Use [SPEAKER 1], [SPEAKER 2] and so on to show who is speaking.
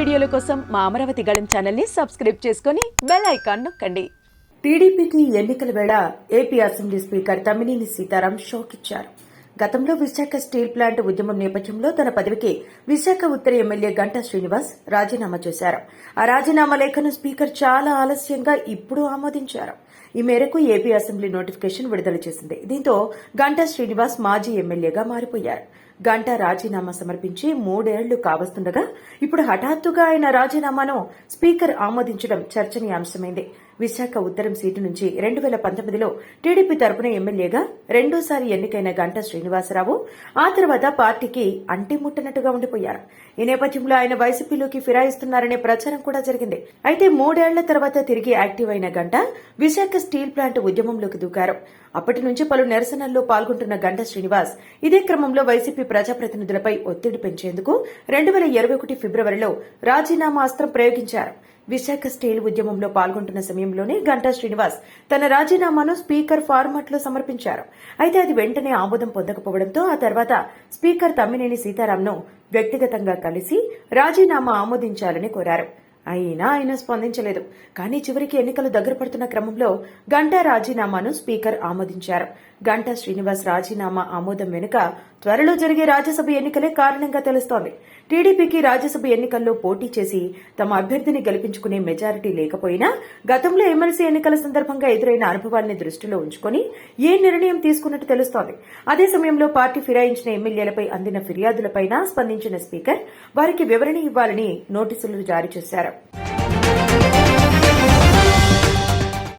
[SPEAKER 1] వీడియోల కోసం మా అమరావతి గళం ఛానల్ని సబ్స్క్రైబ్ చేసుకుని బెల్ ఐకాన్ నొక్కండి.
[SPEAKER 2] టీడీపీకి ఎన్నికల వేళ AP assembly speaker Tammineni Sitaram shock ఇచ్చారు గతంలో విశాఖ స్టీల్ ప్లాంట్ ఉద్యమం నేపథ్యంలో తన పదవికి విశాఖ ఉత్తర ఎమ్మెల్యే గంటా శ్రీనివాస్ రాజీనామా చేశారు. ఆ రాజీనామా లేఖను స్పీకర్ చాలా ఆలస్యంగా ఇప్పుడు ఆమోదించారు. ఈ మేరకు ఏపీ అసెంబ్లీ నోటిఫికేషన్ విడుదల చేసింది. దీంతో గంటా శ్రీనివాస్ మాజీ ఎమ్మెల్యేగా మారిపోయారు. గంటా రాజీనామా సమర్పించి మూడేళ్ళు కావస్తుండగా ఇప్పుడు హఠాత్తుగా ఆయన రాజీనామాను స్పీకర్ ఆమోదించడం చర్చనీయాంశమైంది. విశాఖ ఉత్తరం సీటు నుంచి రెండు వేల పంతొమ్మిదిలో టీడీపీ తరపున ఎమ్మెల్యేగా రెండోసారి ఎన్నికైన గంటా శ్రీనివాసరావు ఆ తర్వాత పార్టీకి అంటిముట్టనట్టుగా ఉండిపోయారు. ఈ నేపథ్యంలో ఆయన వైసీపీలోకి ఫిరాయిస్తున్నారనే ప్రచారం కూడా జరిగింది. అయితే మూడేళ్ళ తర్వాత తిరిగి యాక్టివ్ అయిన గంట విశాఖ స్టీల్ ప్లాంట్ ఉద్యమంలోకి దూకారు. అప్పటి నుంచి పలు నిరసనల్లో పాల్గొంటున్న గంటా శ్రీనివాస్ ఇదే క్రమంలో వైసీపీ ప్రజాప్రతినిధులపై ఒత్తిడి పెంచేందుకు రెండు వేల ఇరవై ఒకటి ఫిబ్రవరిలో రాజీనామా అస్త్రం ప్రయోగించారు. విశాఖ స్టీల్ ఉద్యమంలో పాల్గొంటున్న సమయంలోనే గంటా శ్రీనివాస్ తన రాజీనామాను స్పీకర్ ఫార్మాట్లో సమర్పించారు. అయితే అది వెంటనే ఆమోదం పొందకపోవడంతో ఆ తర్వాత స్పీకర్ తమ్మినేని సీతారాంను వ్యక్తిగతంగా కలిసి రాజీనామా ఆమోదించాలని కోరారు. అయినా ఆయన స్పందించలేదు. కానీ చివరికి ఎన్నికలు దగ్గర పడుతున్న క్రమంలో గంటా రాజీనామాను స్పీకర్ ఆమోదించారు. గంటా శ్రీనివాస్ రాజీనామా ఆమోదం వెనుక త్వరలో జరిగే రాజ్యసభ ఎన్నికలే కారణంగా తెలుస్తోంది. టీడీపీకి రాజ్యసభ ఎన్నికల్లో పోటీ చేసి తమ అభ్యర్థిని గెలిపించుకునే మెజారిటీ లేకపోయినా గతంలో ఎమ్మెల్సీ ఎన్నికల సందర్భంగా ఎదురైన అనుభవాల్ని దృష్టిలో ఉంచుకొని ఏ నిర్ణయం తీసుకున్నట్టు తెలుస్తోంది. అదే సమయంలో పార్టీ ఫిరాయించిన ఎమ్మెల్యేలపై అందిన ఫిర్యాదులపైన స్పందించిన స్పీకర్ వారికి వివరణ ఇవ్వాలని నోటీసులు జారీ చేశారు.